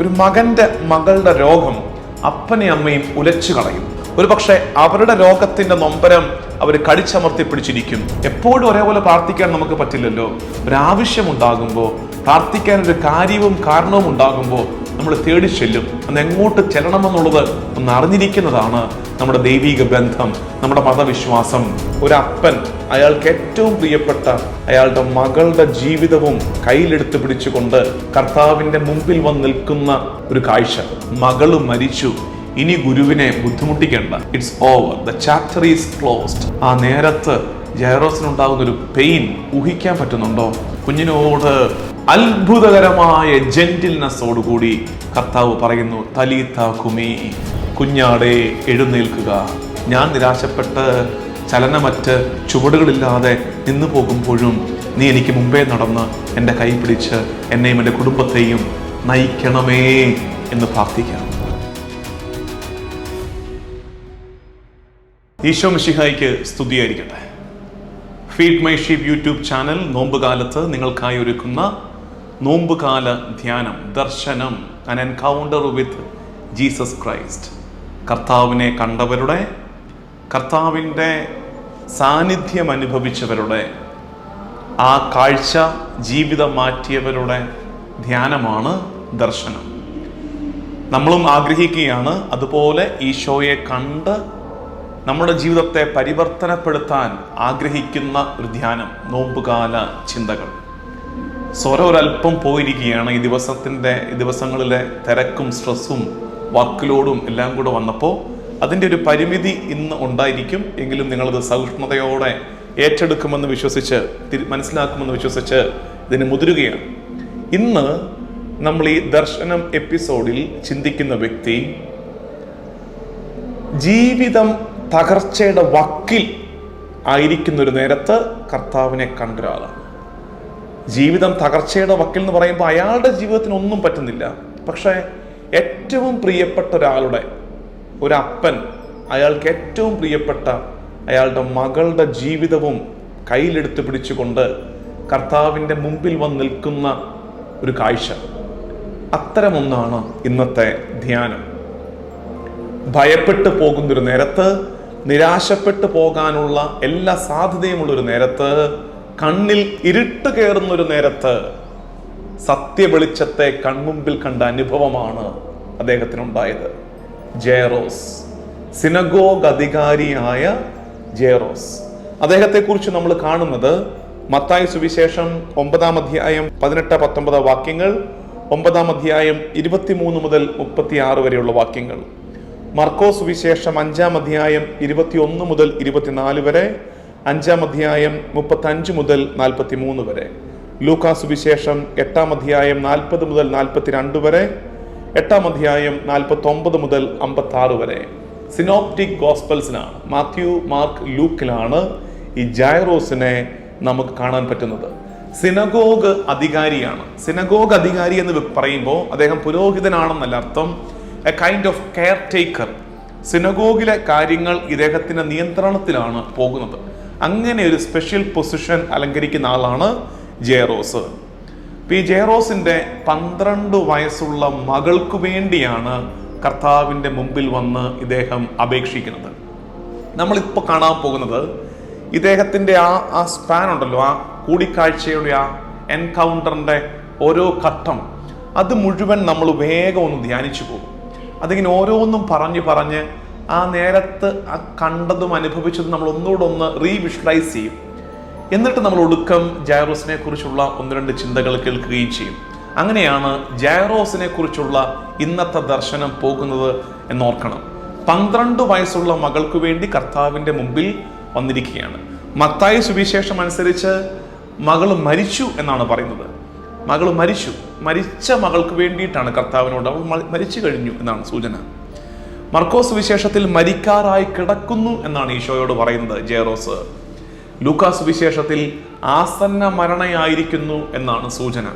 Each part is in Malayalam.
ഒരു മകന്റെ മകളുടെ രോഗം അപ്പനെയും അമ്മയും ഉലച്ചു കളയും. ഒരു പക്ഷെ അവരുടെ രോഗത്തിന്റെ നൊമ്പരം അവർ കടിച്ചമർത്തി പിടിച്ചിരിക്കും. എപ്പോഴും ഒരേപോലെ പ്രാർത്ഥിക്കാൻ നമുക്ക് പറ്റില്ലല്ലോ. ഒരാവശ്യം ഉണ്ടാകുമ്പോൾ പ്രാർത്ഥിക്കാൻ ഒരു കാര്യവും കാരണവും ഉണ്ടാകുമ്പോൾ നമ്മൾ തേടി ചെല്ലും. അന്ന് എങ്ങോട്ട് ചെല്ലണമെന്നുള്ളത് ഒന്ന് അറിഞ്ഞിരിക്കുന്നതാണ് നമ്മുടെ ദൈവിക ബന്ധം നമ്മുടെ മതവിശ്വാസം. ഒരപ്പൻ അയാൾക്ക് ഏറ്റവും പ്രിയപ്പെട്ട അയാളുടെ മകളുടെ ജീവിതവും കയ്യിലെടുത്ത് പിടിച്ചുകൊണ്ട് കർത്താവിന്റെ മുമ്പിൽ വന്ന് നിൽക്കുന്ന ഒരു കാഴ്ച. മകൾ മരിച്ചു. ഇനി ഗുരുവിനെ ബുദ്ധിമുട്ടിക്കേണ്ട. It's over the chapter is closed ആ നേരത്ത് ജയറോസിനുണ്ടാകുന്ന ഒരു പെയിൻ ഊഹിക്കാൻ പറ്റുന്നുണ്ടോ? കുഞ്ഞിനോട് അത്ഭുതകരമായ ജെന്റിൽനെസ്സോടുകൂടി കർത്താവ് പറയുന്നു തലീത്ത കുമി കുഞ്ഞാടെ എഴുന്നേൽക്കുക. ഞാൻ നിരാശപ്പെട്ട് ചലനമറ്റ് ചുവടുകളില്ലാതെ നിന്നു പോകുമ്പോഴും നീ എനിക്ക് മുമ്പേ നടന്ന് എന്റെ കൈ പിടിച്ച് എന്നെയും എന്റെ കുടുംബത്തെയും നയിക്കണമേ എന്ന് പ്രാർത്ഥിക്കാം. ഈശോ മിഷിഹായിക്ക് സ്തുതിയായിരിക്കട്ടെ. Feed my sheep YouTube channel നോമ്പുകാലത്ത് നിങ്ങൾക്കായി ഒരുക്കുന്ന നോമ്പുകാല ധ്യാനം ദർശനം അൻ എൻകൗണ്ടർ വിത്ത് ജീസസ് ക്രൈസ്റ്റ് കർത്താവിനെ കണ്ടവരുടെ കർത്താവിന്റെ സാന്നിധ്യം അനുഭവിച്ചവരുടെ ആ കാഴ്ച ജീവിതം മാറ്റിയവരുടെ ധ്യാനമാണ് ദർശനം. നമ്മളും ആഗ്രഹിക്കുകയാണ് അതുപോലെ ഈശോയെ കണ്ട് നമ്മുടെ ജീവിതത്തെ പരിവർത്തനപ്പെടുത്താൻ ആഗ്രഹിക്കുന്ന ഒരു ധ്യാനം നോമ്പുകാല ചിന്തകൾ. സ്വരം ഒരല്പം പോയിരിക്കുകയാണ് ഈ ദിവസത്തിന്റെ ദിവസങ്ങളിലെ തിരക്കും സ്ട്രെസ്സും വർക്ക് എല്ലാം കൂടെ വന്നപ്പോൾ അതിന്റെ ഒരു പരിമിതി ഇന്ന് ഉണ്ടായിരിക്കും. എങ്കിലും നിങ്ങളത് സഹിഷ്ണുതയോടെ ഏറ്റെടുക്കുമെന്ന് വിശ്വസിച്ച് മനസ്സിലാക്കുമെന്ന് വിശ്വസിച്ച് ഇതിന് മുതിരുകയാണ്. ഇന്ന് നമ്മൾ ഈ ദർശനം എപ്പിസോഡിൽ ചിന്തിക്കുന്ന വ്യക്തി ജീവിതം തകർച്ചയുടെ വക്കിൽ ആയിരിക്കുന്ന ഒരു നേരത്ത് കർത്താവിനെ കണ്ടൊരാളാണ്. ജീവിതം തകർച്ചയുടെ വക്കിൽ എന്ന് പറയുമ്പോൾ അയാളുടെ ജീവിതത്തിന് ഒന്നും പറ്റുന്നില്ല. പക്ഷേ ഏറ്റവും പ്രിയപ്പെട്ട ഒരാളുടെ ഒരു അപ്പൻ അയാൾക്ക് ഏറ്റവും പ്രിയപ്പെട്ട അയാളുടെ മകളുടെ ജീവിതവും കയ്യിലെടുത്ത് പിടിച്ചുകൊണ്ട് കർത്താവിന്റെ മുമ്പിൽ വന്ന് നിൽക്കുന്ന ഒരു കാഴ്ച. അത്തരമൊന്നാണ് ഇന്നത്തെ ധ്യാനം. ഭയപ്പെട്ടു പോകുന്നൊരു നേരത്ത് നിരാശപ്പെട്ടു പോകാനുള്ള എല്ലാ സാധ്യതയുമുള്ള ഒരു നേരത്ത് കണ്ണിൽ ഇരുട്ട് കയറുന്ന ഒരു നേരത്ത് സത്യവെളിച്ചത്തെ കൺമുമ്പിൽ കണ്ട അനുഭവമാണ് അദ്ദേഹത്തിനുണ്ടായത്. ജയറോസ്. സിനഗോഗ് അധികാരിയായ ജയറോസ്. അദ്ദേഹത്തെക്കുറിച്ച് നമ്മൾ കാണുന്നത് മത്തായ സുവിശേഷം ഒമ്പതാം അധ്യായം പതിനെട്ട് പത്തൊമ്പത് വാക്യങ്ങൾ ഒമ്പതാം അധ്യായം ഇരുപത്തിമൂന്ന് മുതൽ മുപ്പത്തിയാറ് വരെയുള്ള വാക്യങ്ങൾ. മർക്കോസ് സുവിശേഷം അഞ്ചാം അധ്യായം ഇരുപത്തിയൊന്ന് മുതൽ ഇരുപത്തിനാല് വരെ അഞ്ചാം അധ്യായം മുപ്പത്തഞ്ച് മുതൽ നാൽപ്പത്തി മൂന്ന് വരെ. ലൂക്കാസ് വിശേഷം എട്ടാം അധ്യായം നാൽപ്പത് മുതൽ നാൽപ്പത്തിരണ്ട് വരെ. എട്ടാം അധ്യായം നാൽപ്പത്തി ഒമ്പത് മുതൽ അമ്പത്തി ആറ് വരെ. സിനോപ്റ്റിക് ഗോസ്പൽസിനാണ് മാത്യു മാർക്ക് ലൂക്കിലാണ് ഈ ജയറോസിനെ നമുക്ക് കാണാൻ പറ്റുന്നത്. സിനഗോഗ് അധികാരിയാണ്. സിനഗോഗ് അധികാരി എന്ന് പറയുമ്പോൾ അദ്ദേഹം പുരോഹിതനാണെന്നല്ല അർത്ഥം. A kind of caretaker സിനഗോഗിലെ കാര്യങ്ങൾ ഇദ്ദേഹത്തിന്റെ നിയന്ത്രണത്തിലാണ് പോകുന്നത്. അങ്ങനെ ഒരു സ്പെഷ്യൽ പൊസിഷൻ അലങ്കരിക്കുന്ന ആളാണ് ജയറോസ്. ഈ ജെയറോസിന്റെ പന്ത്രണ്ട് വയസ്സുള്ള മകൾക്ക് വേണ്ടിയാണ് കർത്താവിന്റെ മുമ്പിൽ വന്ന് ഇദ്ദേഹം അപേക്ഷിക്കുന്നത്. നമ്മളിപ്പോൾ കാണാൻ പോകുന്നത് ഇദ്ദേഹത്തിന്റെ ആ ആ സ്പാൻ ഉണ്ടല്ലോ ആ കൂടിക്കാഴ്ചയുടെ ആ എൻകൗണ്ടറിന്റെ ഓരോ ഘട്ടം. അത് മുഴുവൻ നമ്മൾ വേഗം ഒന്ന് ധ്യാനിച്ചു പോകും. അതിങ്ങനെ ഓരോന്നും പറഞ്ഞു പറഞ്ഞ് ആ നേരത്ത് ആ കണ്ടതും അനുഭവിച്ചതും നമ്മൾ ഒന്നുകൂടെ ഒന്ന് റീവിഷ്വലൈസ് ചെയ്യും. എന്നിട്ട് നമ്മൾ ഒടുക്കം ജൈറോസിനെ കുറിച്ചുള്ള ഒന്ന് രണ്ട് ചിന്തകൾ കേൾക്കുകയും ചെയ്യും. അങ്ങനെയാണ് ജൈറോസിനെ കുറിച്ചുള്ള ഇന്നത്തെ ദർശനം പോകുന്നത് എന്നോർക്കണം. പന്ത്രണ്ട് വയസ്സുള്ള മകൾക്ക് വേണ്ടി കർത്താവിന്റെ മുമ്പിൽ വന്നിരിക്കുകയാണ്. മത്തായ സുവിശേഷം അനുസരിച്ച് മകൾ മരിച്ചു എന്നാണ് പറയുന്നത്. മകൾ മരിച്ചു. മരിച്ച മകൾക്ക് വേണ്ടിയിട്ടാണ് കർത്താവിനോട് അവൾ മരിച്ചു കഴിഞ്ഞു എന്നാണ് സൂചന. മർക്കോസ് വിശേഷത്തിൽ മരിക്കാറായി കിടക്കുന്നു എന്നാണ് ഈശോയോട് പറയുന്നത് ജേറോസ് ലൂക്കാസ് വിശേഷത്തിൽ ആസന്ന മരണയായിരിക്കുന്നു എന്നാണ് സൂചന.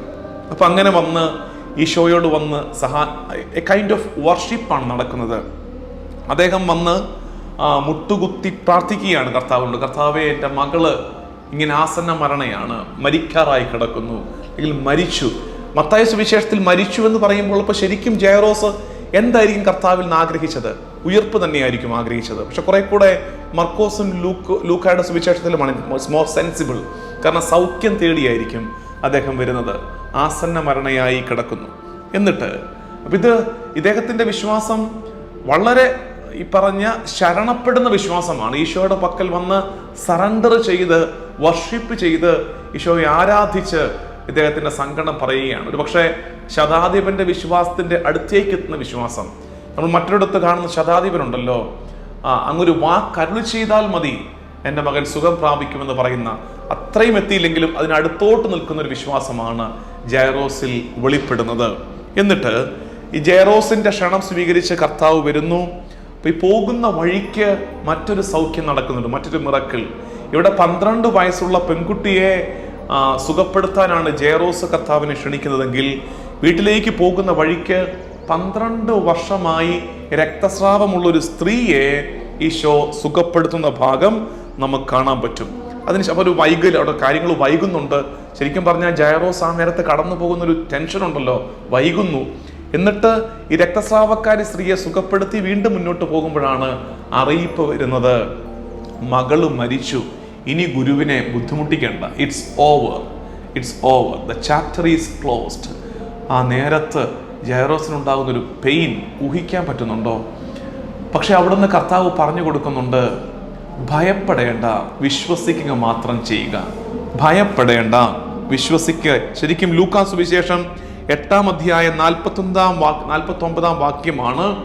അപ്പൊ അങ്ങനെ വന്ന് ഈശോയോട് വന്ന് സഹാ എ കൈൻഡ് ഓഫ് വർഷിപ്പാണ് നടക്കുന്നത്. അദ്ദേഹം വന്ന് മുട്ടുകുത്തി പ്രാർത്ഥിക്കുകയാണ് കർത്താവിനോട്. കർത്താവെ എന്റെ മകൾ ഇങ്ങനെ ആസന്ന മരണയാണ് മരിക്കാറായി കിടക്കുന്നു അല്ലെങ്കിൽ മരിച്ചു. മത്തായ സുവിശേഷത്തിൽ മരിച്ചു എന്ന് പറയുമ്പോൾ ഇപ്പോൾ ശരിക്കും ജയറോസ് എന്തായിരിക്കും കർത്താവിൽ നിന്ന് ആഗ്രഹിച്ചത്? ഉയർപ്പ് തന്നെയായിരിക്കും ആഗ്രഹിച്ചത്. പക്ഷെ കുറെ കൂടെ മർക്കോസും ലൂക്ക് ലൂക്കായുടെ സുവിശേഷത്തിലുമാണ് മോർ സെൻസിബിൾ കാരണം സൗഖ്യം തേടിയായിരിക്കും അദ്ദേഹം വരുന്നത്. ആസന്ന മരണയായി കിടക്കുന്നു. എന്നിട്ട് അപ്പം ഇത് ഇദ്ദേഹത്തിന്റെ വിശ്വാസം വളരെ ഈ പറഞ്ഞ ശരണപ്പെടുന്ന വിശ്വാസമാണ്. ഈശോയുടെ പക്കൽ വന്ന് സറണ്ടർ ചെയ്ത് വർഷിപ്പ് ചെയ്ത് ഈശോയെ ആരാധിച്ച് ഇദ്ദേഹത്തിന്റെ സങ്കടം പറയുകയാണ്. ഒരു പക്ഷേ ശതാധിപന്റെ വിശ്വാസത്തിന്റെ അടുത്തേക്ക് എത്തുന്ന വിശ്വാസം. നമ്മൾ മറ്റൊരിടത്ത് കാണുന്ന ശതാധിപനുണ്ടല്ലോ. ആ അങ്ങൊരു വാക്ക് അരുളി ചെയ്താൽ മതി. എന്റെ മകൻ സുഖം പ്രാപിക്കുമെന്ന് പറയുന്ന അത്രയും എത്തിയില്ലെങ്കിലും അതിനടുത്തോട്ട് നിൽക്കുന്ന ഒരു വിശ്വാസമാണ് ജയറോസിൽ വെളിപ്പെടുന്നത്. എന്നിട്ട് ഈ ജയറോസിന്റെ ക്ഷണം സ്വീകരിച്ച് കർത്താവ് വരുന്നു. അപ്പൊ ഈ പോകുന്ന വഴിക്ക് മറ്റൊരു സൗഖ്യം നടക്കുന്നുണ്ട്. മറ്റൊരു മിറക്കിൾ. ഇവിടെ പന്ത്രണ്ട് വയസ്സുള്ള പെൺകുട്ടിയെ സുഖപ്പെടുത്താനാണ് ജയറോസ് കർത്താവിനെ ക്ഷണിക്കുന്നതെങ്കിൽ വീട്ടിലേക്ക് പോകുന്ന വഴിക്ക് പന്ത്രണ്ട് വർഷമായി രക്തസ്രാവമുള്ള ഒരു സ്ത്രീയെ ഈശോ സുഖപ്പെടുത്തുന്ന ഭാഗം നമുക്ക് കാണാൻ പറ്റും. അതിന് ശേഷം ഒരു വൈകൽ അവിടെ കാര്യങ്ങൾ വൈകുന്നുണ്ട്. ശരിക്കും പറഞ്ഞാൽ ജയറോസ് ആ നേരത്തെ കടന്നു പോകുന്ന ഒരു ടെൻഷൻ ഉണ്ടല്ലോ വൈകുന്നു. എന്നിട്ട് ഈ രക്തസ്രാവക്കാരി സ്ത്രീയെ സുഖപ്പെടുത്തി വീണ്ടും മുന്നോട്ട് പോകുമ്പോഴാണ് അറിയിപ്പ് വരുന്നത്. മകൾ മരിച്ചു. ഇനി ഗുരുവിനെ ബുദ്ധിമുട്ടിക്കേണ്ട. It's over it's over the chapter is closed ആ നേരത്ത് ജയറോസിനുണ്ടാകുന്നൊരു പെയിൻ ഊഹിക്കാൻ പറ്റുന്നുണ്ടോ? പക്ഷെ അവിടുന്ന് കർത്താവ് പറഞ്ഞു കൊടുക്കുന്നുണ്ട് ഭയപ്പെടേണ്ട വിശ്വസിക്കുക മാത്രം ചെയ്യുക. ഭയപ്പെടേണ്ട വിശ്വസിക്കുക. ശരിക്കും ലൂക്കാ സുവിശേഷം എട്ടാം അധ്യായം നാൽപ്പത്തൊന്നാം വാ നാൽപ്പത്തി ഒമ്പതാം വാക്യമാണ്.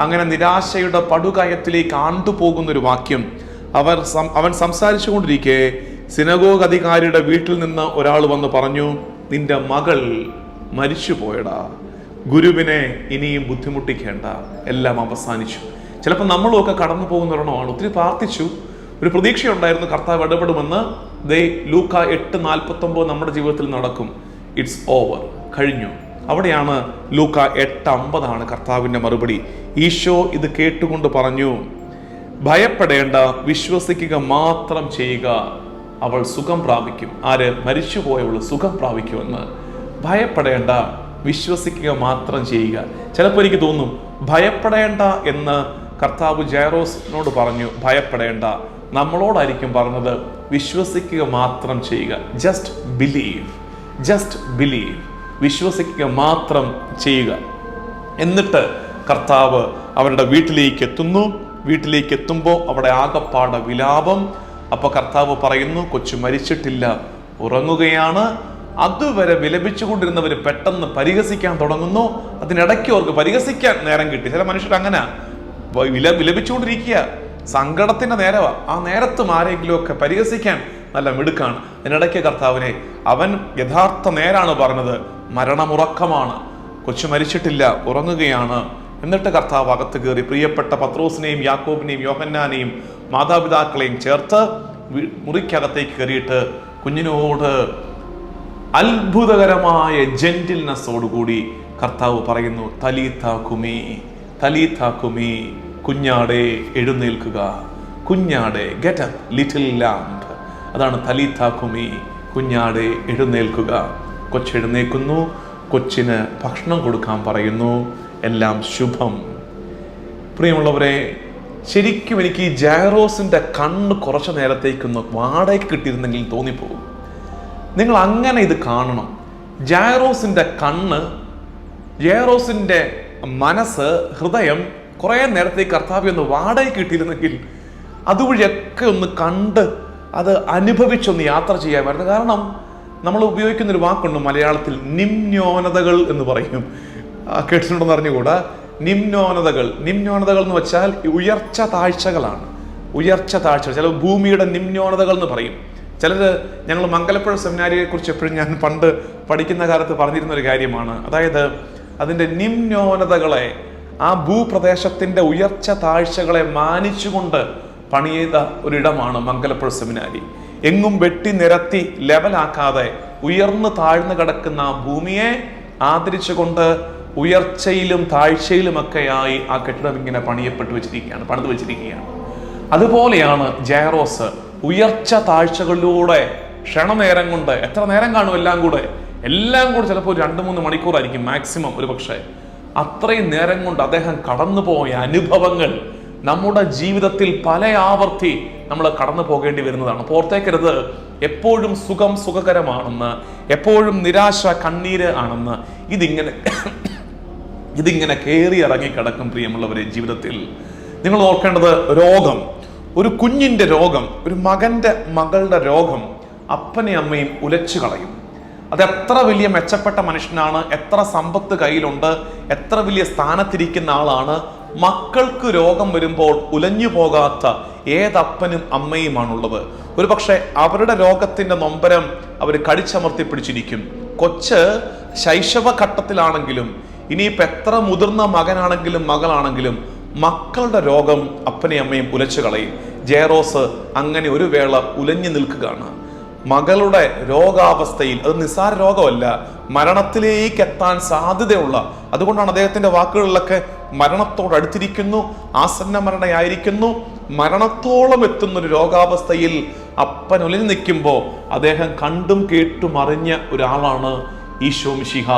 അങ്ങനെ നിരാശയുടെ പടുകയത്തിലേക്ക് ആണ്ടുപോകുന്ന ഒരു വാക്യം. അവർ അവൻ സംസാരിച്ചു കൊണ്ടിരിക്കെ സിനഗോഗ് അധികാരിയുടെ വീട്ടിൽ നിന്ന് ഒരാൾ വന്ന് പറഞ്ഞു നിന്റെ മകൾ മരിച്ചു പോയടാ ഗുരുവിനെ ഇനിയും ബുദ്ധിമുട്ടിക്കേണ്ട. എല്ലാം അവസാനിച്ചു. ചിലപ്പോൾ നമ്മളുമൊക്കെ കടന്നു പോകുന്ന ഒരെണ്ണമാണ്. ഒത്തിരി പ്രാർത്ഥിച്ചു. ഒരു പ്രതീക്ഷയുണ്ടായിരുന്നു കർത്താവ് ഇടപെടുമെന്ന്. ദേ ലൂക്ക എട്ട് നാൽപ്പത്തി ഒമ്പത് നമ്മുടെ ജീവിതത്തിൽ നടക്കും. ഇറ്റ്സ് ഓവർ കഴിഞ്ഞു. അവിടെയാണ് ലൂക്ക എട്ട് അമ്പതാണ് കർത്താവിന്റെ മറുപടി. ഈശോ ഇത് കേട്ടുകൊണ്ട് പറഞ്ഞു ഭയപ്പെടേണ്ട വിശ്വസിക്കുക മാത്രം ചെയ്യുക അവൾ സുഖം പ്രാപിക്കും. ആര് മരിച്ചുപോയവൾ സുഖം പ്രാപിക്കുമെന്ന്. ഭയപ്പെടേണ്ട വിശ്വസിക്കുക മാത്രം ചെയ്യുക. ചിലപ്പോൾ എനിക്ക് തോന്നും ഭയപ്പെടേണ്ട എന്ന് കർത്താവ് ജയറോസിനോട് പറഞ്ഞു ഭയപ്പെടേണ്ട. നമ്മളോടായിരിക്കും പറഞ്ഞത് വിശ്വസിക്കുക മാത്രം ചെയ്യുക. ജസ്റ്റ് ബിലീവ് ജസ്റ്റ് ബിലീവ് വിശ്വസിക്കുക മാത്രം ചെയ്യുക. എന്നിട്ട് കർത്താവ് അവരുടെ വീട്ടിലേക്ക് എത്തുന്നു. വീട്ടിലേക്ക് എത്തുമ്പോൾ അവിടെ ആകപ്പാട വിലാപം. അപ്പോൾ കർത്താവ് പറയുന്നു കൊച്ചു മരിച്ചിട്ടില്ല ഉറങ്ങുകയാണ്. അതുവരെ വിലപിച്ചുകൊണ്ടിരുന്നവർ പെട്ടെന്ന് പരിഹസിക്കാൻ തുടങ്ങുന്നു. അതിനിടയ്ക്ക് അവർക്ക് പരിഹസിക്കാൻ നേരം കിട്ടി. ചില മനുഷ്യർ അങ്ങനെ. വില വിലപിച്ചുകൊണ്ടിരിക്കുക. സങ്കടത്തിന്റെ നേരവാ. ആ നേരത്തും ആരെങ്കിലും ഒക്കെ പരിഹസിക്കാൻ നല്ല മിടുക്കാണ്. അതിനിടയ്ക്ക് കർത്താവിനെ അവൻ യഥാർത്ഥ നേരാണ് പറഞ്ഞത് മരണമുറക്കമാണ്. കൊച്ചു മരിച്ചിട്ടില്ല ഉറങ്ങുകയാണ്. എന്നിട്ട് കർത്താവ് അകത്ത് കയറി പ്രിയപ്പെട്ട പത്രോസിനെയും യാക്കോബിനെയും യോഹന്നാനെയും മാതാപിതാക്കളെയും ചേർത്ത് മുറിക്കകത്തേക്ക് കയറിയിട്ട് കുഞ്ഞിനോട് അത്ഭുതകരമായ ജെന്റിൽനെസ്സോടുകൂടി കർത്താവ് പറയുന്നു തലീത്ത കുമി തലീത്ത കുഞ്ഞാടെ എഴുന്നേൽക്കുക കുഞ്ഞാടെ ഗെറ്റ് അപ്പ് ലിറ്റിൽ ലാൻഡ്. അതാണ് തലീത്ത കുമി കുഞ്ഞാടെ എഴുന്നേൽക്കുക. കൊച്ചെഴുന്നേൽക്കുന്നു കൊച്ചിന് ഭക്ഷണം കൊടുക്കാൻ പറയുന്നു എല്ലാം ശുഭം. പ്രിയമുള്ളവരെ ശരിക്കും എനിക്ക് ഈ ജയറോസിന്റെ കണ്ണ് കുറച്ചു നേരത്തേക്കൊന്ന് വാടകയ്ക്ക് കിട്ടിയിരുന്നെങ്കിൽ തോന്നിപ്പോകും. നിങ്ങൾ അങ്ങനെ ഇത് കാണണം. ജയറോസിന്റെ കണ്ണ് ജയറോസിന്റെ മനസ്സ് ഹൃദയം കുറേ നേരത്തേക്ക് കർത്താവ് ഒന്ന് വാടകയ്ക്ക് കിട്ടിയിരുന്നെങ്കിൽ അതുവഴിയൊക്കെ ഒന്ന് കണ്ട് അത് അനുഭവിച്ചൊന്ന് യാത്ര ചെയ്യാമായിരുന്നു. കാരണം നമ്മൾ ഉപയോഗിക്കുന്ന ഒരു വാക്കുണ്ട് മലയാളത്തിൽ നിമ്ന്യോനതകൾ എന്ന് പറയും. കേട്ടിട്ടുണ്ടെന്ന് അറിഞ്ഞുകൂടാ? നിമ്നോനതകൾ നിമ്നോനതകൾ എന്ന് വെച്ചാൽ ഉയർച്ച താഴ്ചകളാണ്. ഉയർച്ച താഴ്ചകൾ. ചില ഭൂമിയുടെ നിമ്നോനതകൾ എന്ന് പറയും. ചിലത് ഞങ്ങൾ മംഗലപ്പുഴ സെമിനാരിയെ കുറിച്ച് എപ്പോഴും ഞാൻ പണ്ട് പഠിക്കുന്ന കാലത്ത് പറഞ്ഞിരുന്ന ഒരു കാര്യമാണ്. അതായത് അതിന്റെ നിമ്നോനതകളെ ആ ഭൂപ്രദേശത്തിന്റെ ഉയർച്ച താഴ്ചകളെ മാനിച്ചുകൊണ്ട് പണിയെയ്ത ഒരിടമാണ് മംഗലപ്പുഴ സെമിനാരി. എങ്ങും വെട്ടി നിരത്തി ലെവലാക്കാതെ ഉയർന്നു താഴ്ന്നു കിടക്കുന്ന ആ ഭൂമിയെ ആദരിച്ചുകൊണ്ട് ഉയർച്ചയിലും താഴ്ചയിലുമൊക്കെയായി ആ കെട്ടിടം ഇങ്ങനെ പണിയപ്പെട്ടു വെച്ചിരിക്കുകയാണ് പണിത് വെച്ചിരിക്കുകയാണ്. അതുപോലെയാണ് ജയറോസ് ഉയർച്ച താഴ്ചകളിലൂടെ ക്ഷണനേരം കൊണ്ട് എത്ര നേരം കാണും എല്ലാം കൂടെ എല്ലാം കൂടെ ചിലപ്പോൾ ഒരു രണ്ട് മൂന്ന് മണിക്കൂറായിരിക്കും മാക്സിമം ഒരു പക്ഷേ. അത്രയും നേരം കൊണ്ട് അദ്ദേഹം കടന്നുപോയ അനുഭവങ്ങൾ നമ്മുടെ ജീവിതത്തിൽ പല ആവർത്തി നമ്മൾ കടന്നു പോകേണ്ടി വരുന്നതാണ്. പുറത്തേക്കരുത്. എപ്പോഴും സുഖം സുഖകരമാണെന്ന് എപ്പോഴും നിരാശ കണ്ണീര് ആണെന്ന് ഇതിങ്ങനെ ഇതിങ്ങനെ കയറി ഇറങ്ങി കിടക്കും പ്രിയമുള്ളവരെ ജീവിതത്തിൽ. നിങ്ങൾ ഓർക്കേണ്ടത് രോഗം. ഒരു കുഞ്ഞിന്റെ രോഗം ഒരു മകന്റെ മകളുടെ രോഗം അപ്പനെ അമ്മയും ഉലച്ചു കളയും. അത് എത്ര വലിയ മെച്ചപ്പെട്ട മനുഷ്യനാണ് എത്ര സമ്പത്ത് കയ്യിലുണ്ട് എത്ര വലിയ സ്ഥാനത്തിരിക്കുന്ന ആളാണ്. മക്കൾക്ക് രോഗം വരുമ്പോൾ ഉലഞ്ഞു പോകാത്ത ഏതപ്പനും അമ്മയുമാണുള്ളത്. ഒരു പക്ഷേ അവരുടെ രോഗത്തിന്റെ നൊമ്പരം അവർ കടിച്ചമർത്തി പിടിച്ചിരിക്കും. കൊച്ച് ശൈശവ ഘട്ടത്തിലാണെങ്കിലും ഇനിയിപ്പോൾ എത്ര മുതിർന്ന മകനാണെങ്കിലും മകളാണെങ്കിലും മക്കളുടെ രോഗം അപ്പനെയും അമ്മയും ഉലച്ചു കളയും. ജയറോസ് അങ്ങനെ ഒരു വേള ഉലഞ്ഞു നിൽക്കുകയാണ്. മകളുടെ രോഗാവസ്ഥയിൽ അത് നിസ്സാര രോഗമല്ല മരണത്തിലേക്ക് എത്താൻ സാധ്യതയുള്ള. അതുകൊണ്ടാണ് അദ്ദേഹത്തിന്റെ വാക്കുകളിലൊക്കെ മരണത്തോട് അടുത്തിരിക്കുന്നു ആസന്ന മരണയായിരിക്കുന്നു മരണത്തോളം എത്തുന്ന ഒരു രോഗാവസ്ഥയിൽ അപ്പൻ ഒലിഞ്ഞു നിൽക്കുമ്പോൾ അദ്ദേഹം കണ്ടും കേട്ടും അറിഞ്ഞ ഒരാളാണ് ഈശോ മിശിഹ.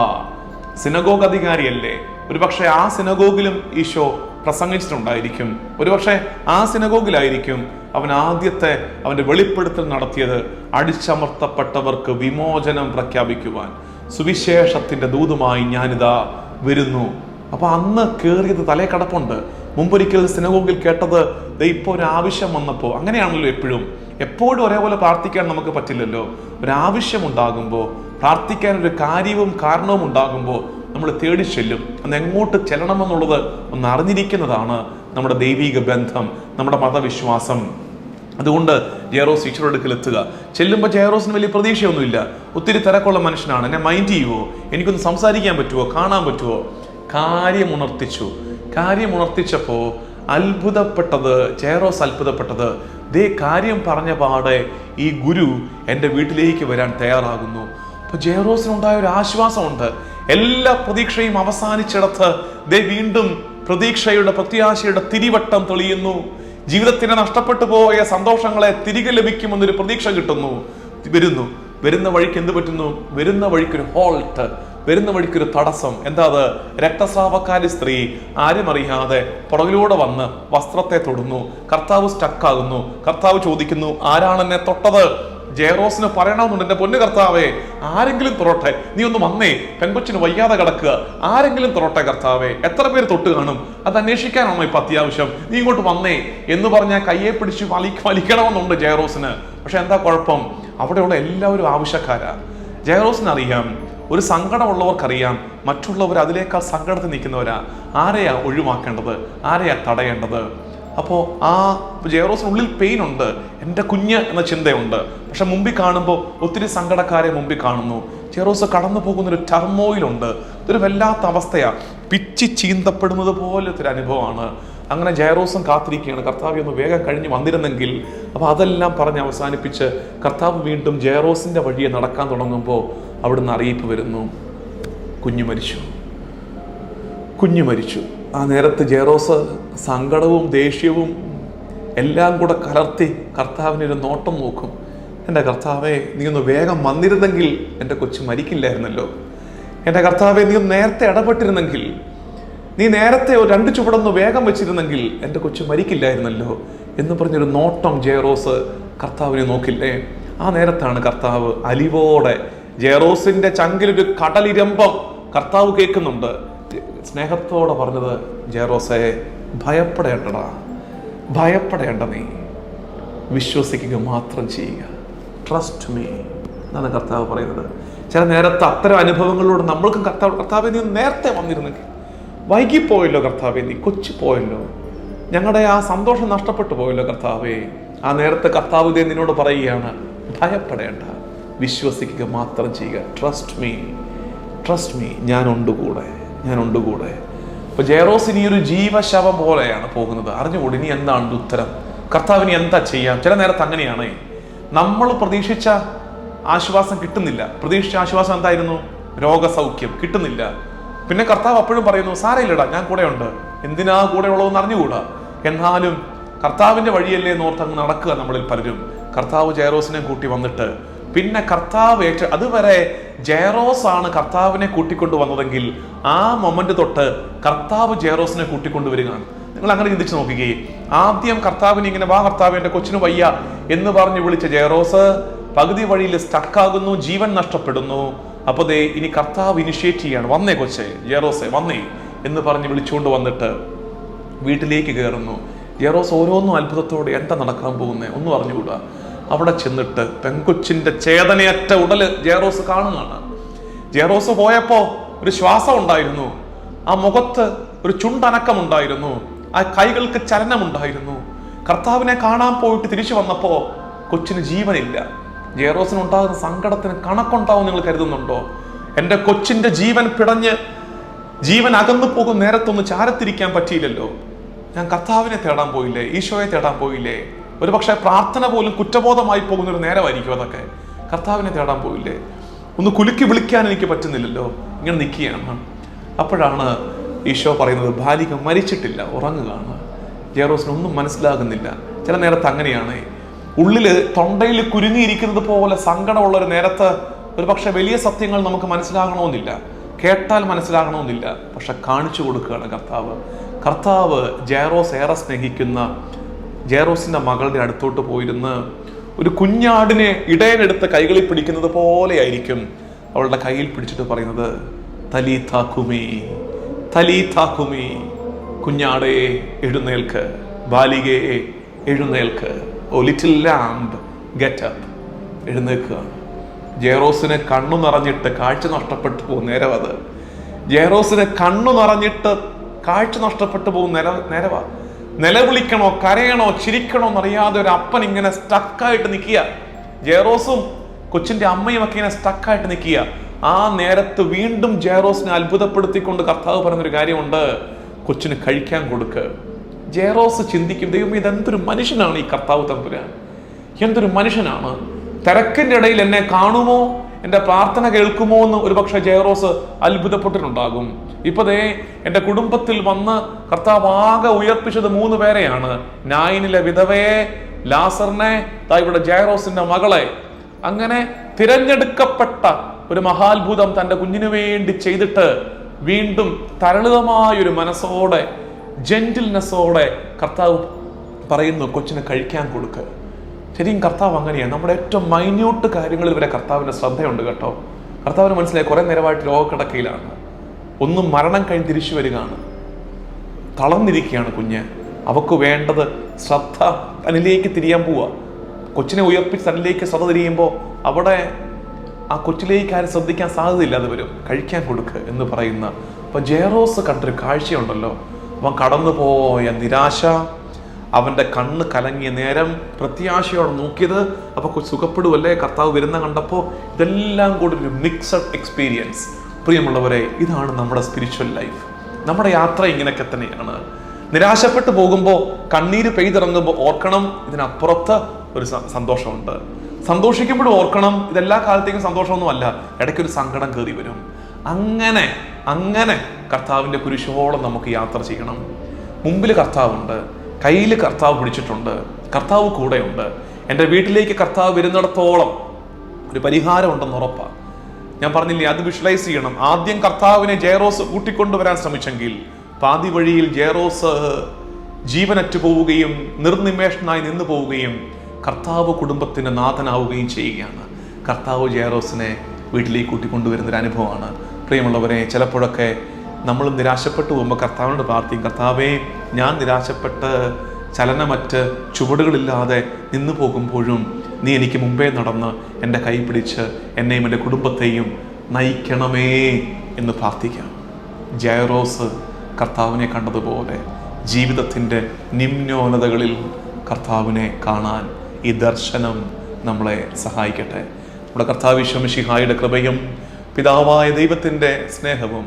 സിനഗോഗ് അധികാരിയല്ലേ? ഒരുപക്ഷെ ആ സിനഗോഗിലും ഈശോ പ്രസംഗിച്ചിട്ടുണ്ടായിരിക്കും. ഒരുപക്ഷെ ആ സിനഗോഗിലായിരിക്കും അവൻ ആദ്യത്തെ അവന്റെ വെളിപ്പെടുത്തൽ നടത്തിയത് അടിച്ചമർത്തപ്പെട്ടവർക്ക് വിമോചനം പ്രഖ്യാപിക്കുവാൻ. സുവിശേഷത്തിന്റെ ദൂതുമായി ഞാനിതാ വരുന്നു. അപ്പൊ അന്ന് കേറിയത് തലേ കടപ്പുണ്ട് മുമ്പൊരിക്കൽ സിനഗോഗിൽ കേട്ടത് ഇപ്പോൾ ഒരു ആവശ്യം വന്നപ്പോൾ അങ്ങനെയാണല്ലോ എപ്പോഴും. എപ്പോഴും ഒരേപോലെ പ്രാർത്ഥിക്കാൻ നമുക്ക് പറ്റില്ലല്ലോ. ഒരു ഒരു കാര്യവും കാരണവും ഉണ്ടാകുമ്പോൾ നമ്മൾ തേടി ചെല്ലും. അന്ന് എങ്ങോട്ട് ചെല്ലണമെന്നുള്ളത് ഒന്ന് അറിഞ്ഞിരിക്കുന്നതാണ് നമ്മുടെ ദൈവിക ബന്ധം നമ്മുടെ മതവിശ്വാസം. അതുകൊണ്ട് ജയറോസ് ഈശ്വരുടെ അടുക്കൽ എത്തുക. ചെല്ലുമ്പോൾ ജയറോസിന് വലിയ പ്രതീക്ഷയൊന്നുമില്ല. ഒത്തിരി തിരക്കുള്ള മനുഷ്യനാണ്. എന്നെ മൈൻഡ് ചെയ്യുവോ? എനിക്കൊന്ന് സംസാരിക്കാൻ പറ്റുമോ കാണാൻ പറ്റുമോ കാര്യം ഉണർത്തിച്ചു. കാര്യം ഉണർത്തിച്ചപ്പോൾ അത്ഭുതപ്പെട്ടത് ജയറോസ് അത്ഭുതപ്പെട്ടത് ദേ കാര്യം പറഞ്ഞ പാടെ ഈ ഗുരു എന്റെ വീട്ടിലേക്ക് വരാൻ തയ്യാറാകുന്നു. അപ്പൊ ജയറോസിനുണ്ടായ ഒരു ആശ്വാസമുണ്ട്. എല്ലാ പ്രതീക്ഷയും അവസാനിച്ചിടത്ത് ദേ വീണ്ടും പ്രതീക്ഷയുടെ പ്രത്യാശയുടെ തിരിവട്ടം തെളിയുന്നു. ജീവിതത്തിന് നഷ്ടപ്പെട്ടു പോയ സന്തോഷങ്ങളെ തിരികെ ലഭിക്കുമെന്നൊരു പ്രതീക്ഷ കിട്ടുന്നു. വരുന്നു. വരുന്ന വഴിക്ക് എന്ത് പറ്റുന്നു? വരുന്ന വഴിക്കൊരു ഹോൾട്ട് വരുന്ന വഴിക്കൊരു തടസ്സം. എന്താ അത്? രക്തസ്രാവക്കാരി സ്ത്രീ ആരും അറിയാതെ പുറകിലൂടെ വന്ന് വസ്ത്രത്തെ തൊടുന്നു. കർത്താവ് സ്റ്റക്കാകുന്നു കർത്താവ് ചോദിക്കുന്നു ആരാണെന്നെ തൊട്ടത്? ജയറോസിന് പറയണമെന്നുണ്ട്. എന്റെ പൊന്നു കർത്താവേ ആരെങ്കിലും തൊറട്ടെ? നീ ഒന്ന് വന്നേ. പെൺകൊച്ചിന് വയ്യാതെ കിടക്കുക. ആരെങ്കിലും തൊറട്ടെ കർത്താവേ. എത്ര പേര് തൊട്ട് കാണും? അത് അന്വേഷിക്കാനാണോ ഇപ്പൊ അത്യാവശ്യം? നീ ഇങ്ങോട്ട് വന്നേ. എന്ന് പറഞ്ഞാൽ കയ്യെ പിടിച്ച് വലി വലിക്കണമെന്നുണ്ട് ജയറോസിന്. പക്ഷെ എന്താ കുഴപ്പം? അവിടെയുള്ള എല്ലാവരും ആവശ്യക്കാരാ. ജയറോസിന് അറിയാം ഒരു സങ്കടമുള്ളവർക്കറിയാം. മറ്റുള്ളവർ അതിലേക്കാൾ സങ്കടത്തിൽ നിൽക്കുന്നവരാ. ആരെയാ ഒഴിവാക്കേണ്ടത്? ആരെയാ തടയേണ്ടത്? അപ്പോൾ ആ ജയറോസിനുള്ളിൽ പെയിൻ ഉണ്ട് എന്റെ കുഞ്ഞ് എന്ന ചിന്തയുണ്ട്. പക്ഷെ മുമ്പിൽ കാണുമ്പോൾ ഒത്തിരി സങ്കടക്കാരെ മുമ്പിൽ കാണുന്നു. ജെറോസ് കടന്നു പോകുന്നൊരു ടർമോയിലുണ്ട് ഇതൊരു വല്ലാത്ത അവസ്ഥയാണ് പിച്ചി ചീന്തപ്പെടുന്നത് പോലത്തെ ഒരു അനുഭവമാണ്. അങ്ങനെ ജയറോസും കാത്തിരിക്കുകയാണ്. കർത്താവ് ഒന്ന് വേഗം കഴിഞ്ഞ് വന്നിരുന്നെങ്കിൽ അപ്പോൾ അതെല്ലാം പറഞ്ഞ് അവസാനിപ്പിച്ച് കർത്താവ് വീണ്ടും ജയറോസിന്റെ വഴിയെ നടക്കാൻ തുടങ്ങുമ്പോൾ അവിടുന്ന് അറിയിപ്പ് വരുന്നു. കുഞ്ഞു മരിച്ചു. കുഞ്ഞു മരിച്ചു. ആ നേരത്ത് ജെറോസ് സങ്കടവും ദേഷ്യവും എല്ലാം കൂടെ കലർത്തി കർത്താവിനൊരു നോട്ടം നോക്കും. എന്റെ കർത്താവെ നീ ഒന്ന് വേഗം വന്നിരുന്നെങ്കിൽ എന്റെ കൊച്ചു മരിക്കില്ലായിരുന്നല്ലോ. എന്റെ കർത്താവെ നീ ഒന്ന് നേരത്തെ ഇടപെട്ടിരുന്നെങ്കിൽ നീ നേരത്തെ ഒരു രണ്ട് ചുവടൊന്ന് വേഗം വെച്ചിരുന്നെങ്കിൽ എന്റെ കൊച്ചു മരിക്കില്ലായിരുന്നല്ലോ. എന്ന് പറഞ്ഞൊരു നോട്ടം ജയറോസ് കർത്താവിനെ നോക്കില്ലേ? ആ നേരത്താണ് കർത്താവ് അലിവോടെ ജയറോസിന്റെ ചങ്കിലൊരു കടലിരമ്പം കർത്താവ് കേൾക്കുന്നുണ്ട്. സ്നേഹത്തോടെ പറഞ്ഞത് ജയറോസെ ഭയപ്പെടേണ്ടടാ ഭയപ്പെടേണ്ട നീ. വിശ്വസിക്കുക മാത്രം ചെയ്യുക. ട്രസ്റ്റ് മീ എന്നാണ് കർത്താവ് പറയുന്നത്. ചില നേരത്തെ അത്തരം അനുഭവങ്ങളിലൂടെ നമ്മൾക്കും കർത്താവ് കർത്താവ് നീ നേരത്തെ വന്നിരുന്നെങ്കിൽ വൈകിപ്പോയല്ലോ കർത്താവെ നീ കൊച്ചു പോയല്ലോ ഞങ്ങളുടെ ആ സന്തോഷം നഷ്ടപ്പെട്ടു പോയല്ലോ കർത്താവേ. ആ നേരത്തെ കർത്താവ് ദേ നിന്നോട് പറയുകയാണ് ഭയപ്പെടേണ്ട വിശ്വസിക്കുക മാത്രം ചെയ്യുക. ട്രസ്റ്റ് മീ ട്രസ്റ്റ് മീ ഞാനുണ്ട് കൂടെ. ഞാനുണ്ട് കൂടെ. അപ്പൊ ജയറോസ് ഇനി ഒരു ജീവശവം പോലെയാണ് പോകുന്നത്. അറിഞ്ഞുകൂടി? ഇനി എന്താണ് ഉത്തരം? കർത്താവിന് എന്താ ചെയ്യാം? ചില നേരത്ത് അങ്ങനെയാണ്. നമ്മൾ പ്രതീക്ഷിച്ച ആശ്വാസം കിട്ടുന്നില്ല. പ്രതീക്ഷിച്ച ആശ്വാസം എന്തായിരുന്നു? രോഗസൗഖ്യം കിട്ടുന്നില്ല. പിന്നെ കർത്താവ് അപ്പോഴും പറയുന്നു സാരയില്ലടാ ഞാൻ കൂടെയുണ്ട്. എന്തിനാ കൂടെ ഉള്ളതെന്ന് അറിഞ്ഞുകൂടാ? എന്നാലും കർത്താവിന്റെ വഴിയല്ലേ നോർത്ത് അങ്ങ് നടക്കുക നമ്മളിൽ പലരും. കർത്താവ് ജയറോസിനെ കൂട്ടി വന്നിട്ട് പിന്നെ കർത്താവ് ഏറ്റ അതുവരെ ജയറോസ് ആണ് കർത്താവിനെ കൂട്ടിക്കൊണ്ടു വന്നതെങ്കിൽ ആ മൊമെന്റ് തൊട്ട് കർത്താവ് ജയറോസിനെ കൂട്ടിക്കൊണ്ടുവരികയാണ്. നിങ്ങൾ അങ്ങനെ ചിന്തിച്ച് നോക്കുകയെ ആദ്യം കർത്താവിന് ഇങ്ങനെ വാ കർത്താവ് എന്റെ കൊച്ചിന് വയ്യ എന്ന് പറഞ്ഞ് വിളിച്ച ജയറോസ് പകുതി വഴിയിൽ സ്റ്റക്കാകുന്നു ജീവൻ നഷ്ടപ്പെടുന്നു. അപ്പൊ ദേ ഇനി കർത്താവ് ഇനിഷ്യേറ്റ് ചെയ്യാണ്. വന്നേ കൊച്ചെ ജയറോസെ വന്നേ എന്ന് പറഞ്ഞ് വിളിച്ചുകൊണ്ട് വന്നിട്ട് വീട്ടിലേക്ക് കയറുന്നു. ജയറോസ് ഓരോന്നും അത്ഭുതത്തോടെ എന്താ നടക്കാൻ പോകുന്നത് ഒന്നും അറിഞ്ഞുകൂടാ അവിടെ ചെന്നിട്ട് പെങ്കൊച്ചിന്റെ ചേതനയറ്റ ഉടൽ ജയറോസ് കാണുകയാണ് ജയറോസ് പോയപ്പോ ഒരു ശ്വാസം ഉണ്ടായിരുന്നു. ആ മുഖത്ത് ഒരു ചുണ്ടനക്കം ഉണ്ടായിരുന്നു ആ കൈകൾക്ക് ചലനമുണ്ടായിരുന്നു. കർത്താവിനെ കാണാൻ പോയിട്ട് തിരിച്ചു വന്നപ്പോ കൊച്ചിന് ജീവനില്ല. ജയറോസിന് ഉണ്ടാകുന്ന സങ്കടത്തിന് കണക്കുണ്ടാവും നിങ്ങൾ കരുതുന്നുണ്ടോ? എന്റെ കൊച്ചിന്റെ ജീവൻ പിടഞ്ഞ് ജീവൻ അകന്നു പോകും നേരത്തൊന്ന് ചാരത്തിരിക്കാൻ പറ്റിയില്ലല്ലോ. ഞാൻ കർത്താവിനെ തേടാൻ പോയില്ലേ? ഈശോയെ തേടാൻ പോയില്ലേ? ഒരു പക്ഷേ പ്രാർത്ഥന പോലും കുറ്റബോധമായി പോകുന്ന ഒരു നേരമായിരിക്കും അതൊക്കെ. കർത്താവിനെ തേടാൻ പോയില്ലേ ഒന്ന് കുലുക്കി വിളിക്കാൻ എനിക്ക് പറ്റുന്നില്ലല്ലോ. ഇങ്ങനെ നിൽക്കുകയാണ്. അപ്പോഴാണ് ഈശോ പറയുന്നത് ബാലിക മരിച്ചിട്ടില്ല ഉറങ്ങുകയാണ്. ജയറോസിന് ഒന്നും മനസ്സിലാകുന്നില്ല. ചില നേരത്ത് അങ്ങനെയാണ്. ഉള്ളിൽ തൊണ്ടയിൽ കുരുങ്ങിയിരിക്കുന്നത് പോലെ സങ്കടമുള്ള ഒരു നേരത്ത് ഒരു പക്ഷെ വലിയ സത്യങ്ങൾ നമുക്ക് മനസ്സിലാകണമെന്നില്ല. കേട്ടാൽ മനസ്സിലാകണമെന്നില്ല. പക്ഷെ കാണിച്ചു കൊടുക്കുകയാണ് കർത്താവ്. കർത്താവ് ജയറോസ് ഏറെ സ്നേഹിക്കുന്ന ജയറോസിന്റെ മകളുടെ അടുത്തോട്ട് പോയിരുന്ന് ഒരു കുഞ്ഞാടിനെ ഇടയനെടുത്ത് കൈകളിൽ പിടിക്കുന്നത് പോലെയായിരിക്കും അവളുടെ കയ്യിൽ പിടിച്ചിട്ട് പറയുന്നത് തലീതാക്കുമേ തലീതാക്കുമേ കുഞ്ഞാടേ എഴുന്നേൽക്ക് ബാലികയെ എഴുന്നേൽക്ക് ഓ ലിറ്റിൽ ലാംബ് ഗെറ്റ് അപ്പ് എഴുന്നേൽക്കുക. ജയറോസിന് കണ്ണു നിറഞ്ഞിട്ട് കാഴ്ച നഷ്ടപ്പെട്ടു പോകും നേരം അത്. ജയറോസിന് കണ്ണു നിറഞ്ഞിട്ട് കാഴ്ച നഷ്ടപ്പെട്ടു പോകും നേരം നേരവാ. നിലവിളിക്കണോ കരയണോ ചിരിക്കണോ എന്നറിയാതെ ഒരു അപ്പൻ ഇങ്ങനെ സ്റ്റക്കായിട്ട് നിൽക്കുക ജയറോസും കൊച്ചിന്റെ അമ്മയും ഒക്കെ ഇങ്ങനെ സ്റ്റക്കായിട്ട് നിൽക്കുക ആ നേരത്ത് വീണ്ടും ജയറോസിനെ അത്ഭുതപ്പെടുത്തിക്കൊണ്ട് കർത്താവ് പറഞ്ഞൊരു കാര്യമുണ്ട്. കൊച്ചിന് കഴിക്കാൻ കൊടുക്ക്. ജയറോസ് ചിന്തിക്കും ദൈവം ഇതെന്തൊരു മനുഷ്യനാണ് ഈ കർത്താവ് തമ്പുരാൻ? എന്തൊരു മനുഷ്യനാണ്? തിരക്കിന്റെ ഇടയിൽ എന്നെ കാണുമോ? എന്റെ പ്രാർത്ഥന കേൾക്കുമോ എന്ന് ഒരുപക്ഷെ ജയറോസ് അത്ഭുതപ്പെട്ടിട്ടുണ്ടാകും. ഇപ്പൊ ദേ എന്റെ കുടുംബത്തിൽ വന്ന് കർത്താവ് ആകെ ഉയർപ്പിച്ചത് മൂന്ന് പേരെയാണ്. നായിനിലെ വിധവയെ ലാസറിനെ ദാ ഇവിടെ ജയറോസിന്റെ മകളെ. അങ്ങനെ തിരഞ്ഞെടുക്കപ്പെട്ട ഒരു മഹാത്ഭുതം തന്റെ കുഞ്ഞിനു വേണ്ടി ചെയ്തിട്ട് വീണ്ടും തരളിതമായൊരു മനസ്സോടെ ജെന്റിൽനെസ്സോടെ കർത്താവ് പറയുന്നു കൊച്ചിന് കഴിക്കാൻ കൊടുക്കുക ശരിയും കർത്താവ് അങ്ങനെയാണ് നമ്മുടെ ഏറ്റവും മൈന്യൂട്ട് കാര്യങ്ങളിൽ വരെ കർത്താവിന്റെ ശ്രദ്ധയുണ്ട് കേട്ടോ. കർത്താവിന് മനസ്സിലായി കുറെ നേരമായിട്ട് രോഗക്കിടക്കയിലാണ്. ഒന്നും മരണം കഴിഞ്ഞ് തിരിച്ചു വരികയാണ്. തളർന്നിരിക്കുകയാണ് കുഞ്ഞ്. അവക്ക് വേണ്ടത് ശ്രദ്ധ തന്നിലേക്ക് തിരിയാൻ പോവുക കൊച്ചിനെ ഉയർപ്പിച്ച് തന്നിലേക്ക് ശ്രദ്ധ തിരിയുമ്പോൾ അവിടെ ആ കൊച്ചിലേക്ക് ആരും ശ്രദ്ധിക്കാൻ സാധ്യതയില്ലാതെ വരും. കഴിക്കാൻ കൊടുക്ക് എന്ന് പറയുന്ന. അപ്പൊ ജയറോസ് കണ്ടൊരു കാഴ്ചയുണ്ടല്ലോ. അവൻ കടന്നുപോയ നിരാശ അവന്റെ കണ്ണ് കലങ്ങിയ നേരം പ്രത്യാശയോടെ നോക്കിയത് അപ്പോൾ സുഖപ്പെടുവല്ലേ? കർത്താവ് വരുന്ന കണ്ടപ്പോൾ ഇതെല്ലാം കൂടി ഒരു മിക്സഡ് എക്സ്പീരിയൻസ് പ്രിയമുള്ളവരെ ഇതാണ് നമ്മുടെ സ്പിരിച്വൽ ലൈഫ് നമ്മുടെ യാത്ര ഇങ്ങനെയൊക്കെ തന്നെയാണ്. നിരാശപ്പെട്ടു പോകുമ്പോൾ കണ്ണീര് പെയ്തിറങ്ങുമ്പോൾ ഓർക്കണം ഇതിനപ്പുറത്ത് ഒരു സന്തോഷമുണ്ട്. സന്തോഷിക്കുമ്പോഴും ഓർക്കണം ഇതെല്ലാ കാലത്തേക്കും സന്തോഷമൊന്നുമല്ല ഇടയ്ക്കൊരു സങ്കടം കയറി വരും. അങ്ങനെ അങ്ങനെ കർത്താവിന്റെ കുരിശോളം നമുക്ക് യാത്ര ചെയ്യണം. മുമ്പിൽ കർത്താവുണ്ട്. കയ്യിൽ കർത്താവ് പിടിച്ചിട്ടുണ്ട് കർത്താവ് കൂടെയുണ്ട്. എന്റെ വീട്ടിലേക്ക് കർത്താവ് വരുന്നിടത്തോളം ഒരു പരിഹാരം ഉണ്ടെന്ന് ഉറപ്പാണ് ഞാൻ പറഞ്ഞില്ലേ അത് വിഷ്വലൈസ് ചെയ്യണം. ആദ്യം കർത്താവിനെ ജയറോസ് കൂട്ടിക്കൊണ്ടുവരാൻ ശ്രമിച്ചെങ്കിൽ പാതി വഴിയിൽ ജയറോസ് ജീവനറ്റു പോവുകയും നിർനിമേഷനായി നിന്നു പോവുകയും കർത്താവ് കുടുംബത്തിന് നാഥനാവുകയും ചെയ്യുകയാണ്. കർത്താവ് ജയറോസിനെ വീട്ടിലേക്ക് കൂട്ടിക്കൊണ്ടുവരുന്നൊരു അനുഭവമാണ് പ്രിയമുള്ളവരെ ചിലപ്പോഴൊക്കെ നമ്മൾ നിരാശപ്പെട്ടു പോകുമ്പോൾ കർത്താവിനോട് പ്രാർത്ഥിക്കും കർത്താവേ ഞാൻ നിരാശപ്പെട്ട് ചലനമറ്റ് ചുവടുകളില്ലാതെ നിന്നു പോകുമ്പോഴും നീ എനിക്ക് മുമ്പേ നടന്ന് എന്റെ കൈ പിടിച്ച് എന്നെയും എന്റെ കുടുംബത്തെയും നയിക്കണമേ എന്ന് പ്രാർത്ഥിക്കാം. ജയറോസ് കർത്താവിനെ കണ്ടതുപോലെ ജീവിതത്തിന്റെ നിമ്നോന്നതകളിൽ കർത്താവിനെ കാണാൻ ഈ ദർശനം നമ്മളെ സഹായിക്കട്ടെ. നമ്മുടെ കർത്താവ് വിശ്വമിഷിഹായുടെ കൃപയും പിതാവായ ദൈവത്തിന്റെ സ്നേഹവും